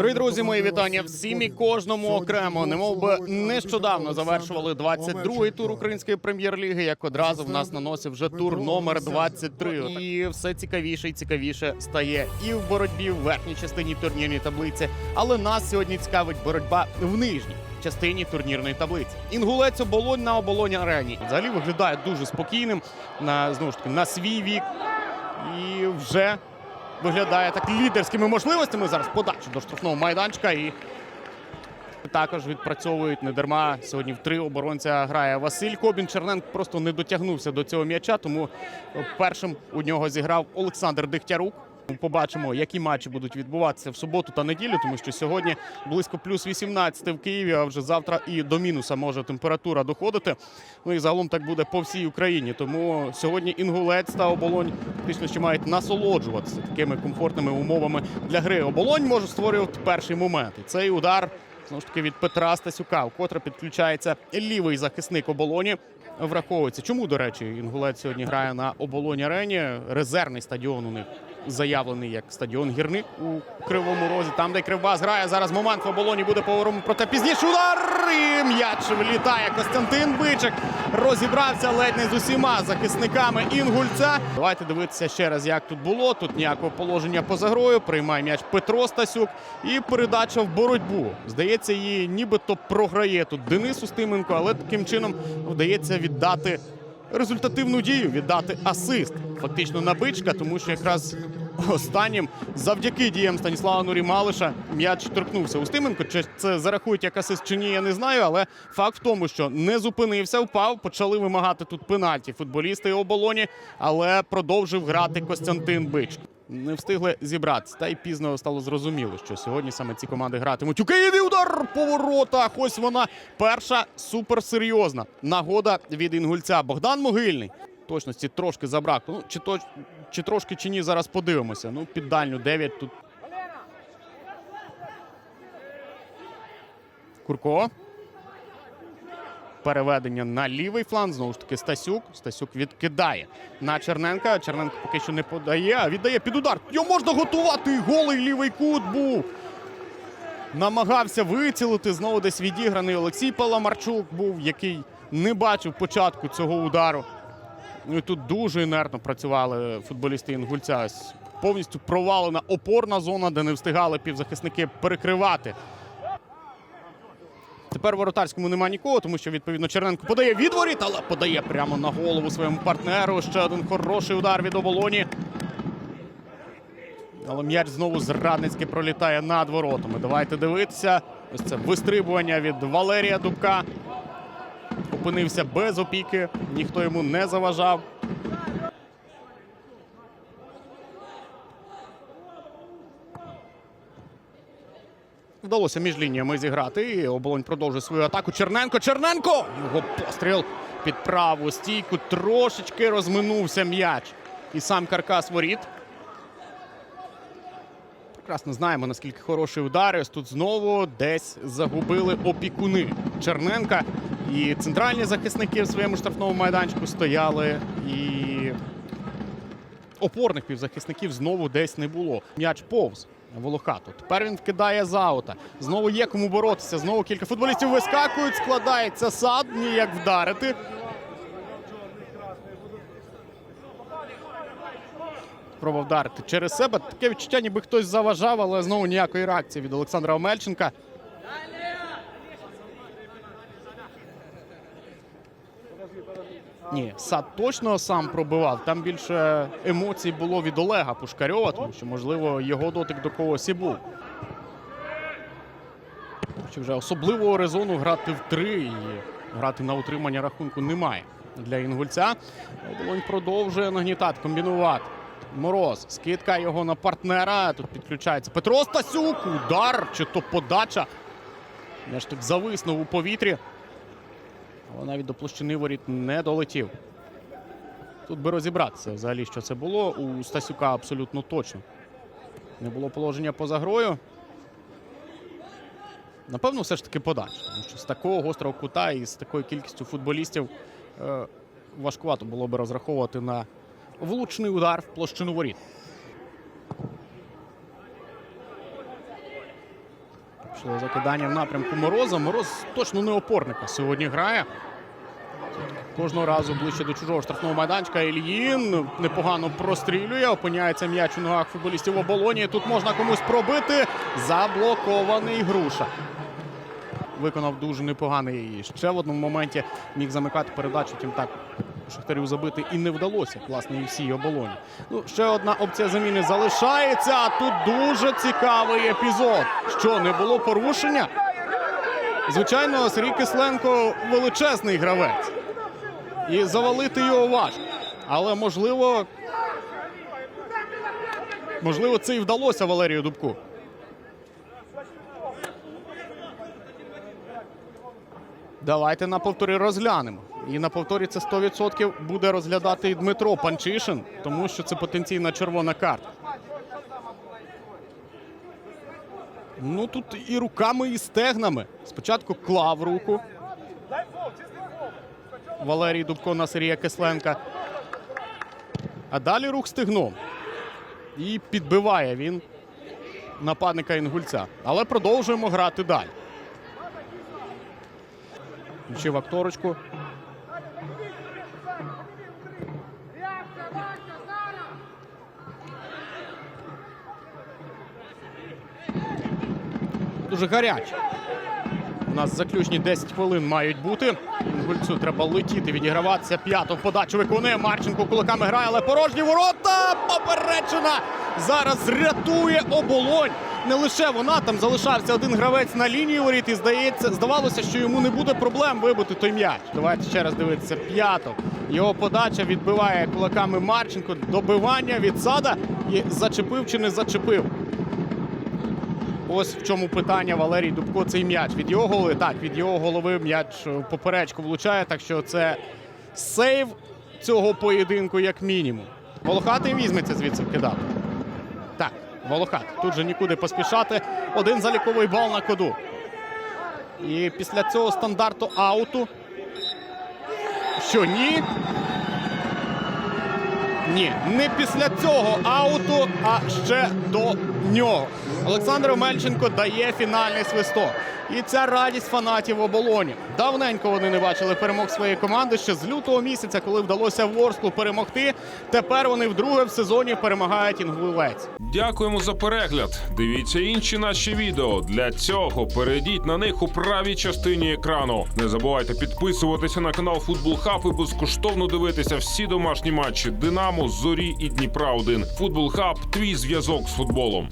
Дорогі друзі, мої вітання всім і кожному окремо. Немов би нещодавно завершували 22-й тур української прем'єр-ліги. Як одразу в нас наносив вже тур номер 23. І все цікавіше і цікавіше стає і в боротьбі в верхній частині турнірної таблиці. Але нас сьогодні цікавить боротьба в нижній. Частині турнірної таблиці інгулець оболонь на оболонь арені взагалі виглядає дуже спокійним на знову ж таки на свій вік і вже виглядає так лідерськими можливостями. Зараз подачу до штрафного майданчика і також відпрацьовують не дарма. Сьогодні в три оборонця грає Василь Кобін. Черненк просто не дотягнувся до цього м'яча, тому першим у нього зіграв Олександр Дегтярук. Побачимо, які матчі будуть відбуватися в суботу та неділю, тому що сьогодні близько плюс 18 в Києві, а вже завтра і до мінуса може температура доходити. Ну і загалом так буде по всій Україні. Тому сьогодні інгулець та оболонь фактично ще мають насолоджуватися такими комфортними умовами для гри. Оболонь може створювати перший момент. І цей удар знову ж таки від Петра Стасюка, вкотре підключається лівий захисник оболоні. Враховується. Чому, до речі, інгулець сьогодні грає на оболонь арені. Резервний стадіон у них заявлений як стадіон гірник у кривому розі. Там, де Кривбас грає. Зараз момент в оболоні буде повором. Проте пізніше удар. І м'яч влітає. Костянтин Бичик розібрався ледь не з усіма захисниками інгульця. Давайте дивитися ще раз, як тут було. Тут ніякого положення поза грою. Приймає м'яч Петро Стасюк. І передача в боротьбу. Здається, її нібито програє тут Денис Устименко, але таким чином вдається віддати результативну дію, віддати асист фактично на бичка, тому що якраз останнім завдяки діям Станіслава Нурімалиша м'яч торкнувся Устименко. Чи це зарахують як асист чи ні, я не знаю. Але факт в тому, що не зупинився, впав. Почали вимагати тут пенальті футболісти оболоні, але продовжив грати Костянтин Бичко. Не встигли зібратися, та й пізно стало зрозуміло, що сьогодні саме ці команди гратимуть. У Києві удар по воротах. Ось вона перша суперсерйозна нагода від інгульця. Богдан Могильний. Точності трошки забракло. Ну, чи, то, чи трошки, чи ні, зараз подивимося. Ну, під дальню 9 тут. Курко. Переведення на лівий фланг. Знову ж таки, Стасюк. Стасюк відкидає на Черненка. Черненко поки що не подає, а віддає під удар. Його можна готувати. Голий лівий кут був. Намагався вицілити. Знову десь відіграний Олексій Паламарчук був, який не бачив початку цього удару. Ну і тут дуже інертно працювали футболісти Інгульця. Повністю провалена опорна зона, де не встигали півзахисники перекривати. Тепер воротарському нема нікого, тому що відповідно Черненко подає відворіт, але подає прямо на голову своєму партнеру. Ще один хороший удар від оболоні. Але м'яч знову зрадницьки пролітає над воротами. Давайте дивитися. Ось це вистрибування від Валерія Дубка. Опинився без опіки, ніхто йому не заважав. Вдалося між лініями зіграти. І оболонь продовжує свою атаку. Черненко. Черненко! Його постріл під праву стійку. Трошечки розминувся м'яч. І сам каркас воріт. Прекрасно знаємо, наскільки хороший удар. Ось тут знову десь загубили опікуни Черненка. І центральні захисники в своєму штрафному майданчику стояли. І опорних півзахисників знову десь не було. М'яч повз Волохату. Тепер він вкидає з аута. Знову є кому боротися. Знову кілька футболістів вискакують. Складається сад. Ніяк вдарити. Пробував вдарити через себе. Таке відчуття, ніби хтось заважав, але знову ніякої реакції від Олександра Омельченка. Ні, сад точно сам пробивав. Там більше емоцій було від Олега Пушкарьова, тому що, можливо, його дотик до когось і був. Що вже особливого резону грати в три і грати на утримання рахунку немає для інгульця. Оболонь продовжує нагнітати, комбінувати. Мороз, скидка його на партнера. Тут підключається Петро Стасюк. Удар чи то подача. Я ж так зависнув у повітрі. Але навіть до площини воріт не долетів. Тут би розібратися взагалі, що це було. У Стасюка абсолютно точно. Не було положення поза грою. Напевно, все ж таки подача. Тому що з такого гострого кута і з такою кількістю футболістів е, важкувато було би розраховувати на влучний удар в площину воріт. Пішло закидання в напрямку Мороза. Мороз точно не опорника сьогодні грає. Кожного разу ближче до чужого штрафного майданчика. Ільїн непогано прострілює. Опиняється м'яч у ногах футболістів оболоні. Тут можна комусь пробити. Заблокований груша. Виконав дуже непоганий. Ще в одному моменті міг замикати передачу. Втім так Шахтарю забити і не вдалося. Власне, і всій оболоні. Ну, ще одна опція заміни залишається. А тут дуже цікавий епізод. Що не було порушення? Звичайно, Сергій Кисленко величезний гравець. І завалити його важко. Але можливо. Можливо, це і вдалося Валерію Дубку. Давайте на повторі розглянемо. І на повторі це 100% буде розглядати і Дмитро Панчишин, тому що це потенційна червона карта. Ну тут і руками, і стегнами. Спочатку клав руку. Валерій Дубко на Сергія Кисленка. А далі рух стегном. І підбиває він нападника інгульця. Але продовжуємо грати далі. Включив акторочку. Дуже гаряче. У нас заключні 10 хвилин мають бути. Гульцю треба летіти, відіграватися. П'яту подачу виконує. Марченко кулаками грає, але порожні ворота. Поперечена. Зараз рятує оболонь. Не лише вона, там залишався один гравець на лінії воріт. І здається, здавалося, що йому не буде проблем вибити той м'яч. Давайте ще раз дивитися. П'ятов. Його подача відбиває кулаками Марченко. Добивання від сада. І зачепив чи не зачепив. Ось в чому питання Валерій Дубко. Цей м'яч від його голови. Так, від його голови м'яч поперечку влучає. Так що це сейв цього поєдинку, як мінімум. Волохатий візьметься звідси вкидати. Так, Волохат. Тут же нікуди поспішати. Один заліковий бал на коду. І після цього стандарту ауту. Що ні? Ні, не після цього ауту, а ще до нього. Олександр Омельченко дає фінальний свисток. І ця радість фанатів оболоні. Давненько вони не бачили перемог своєї команди ще з лютого місяця, коли вдалося Ворсклу перемогти. Тепер вони вдруге в сезоні перемагають інгулець. Дякуємо за перегляд. Дивіться інші наші відео. Для цього перейдіть на них у правій частині екрану. Не забувайте підписуватися на канал Футбол Хаб і безкоштовно дивитися всі домашні матчі Динамо, Зорі і Дніпра 1 Футбол Хаб твій зв'язок з футболом.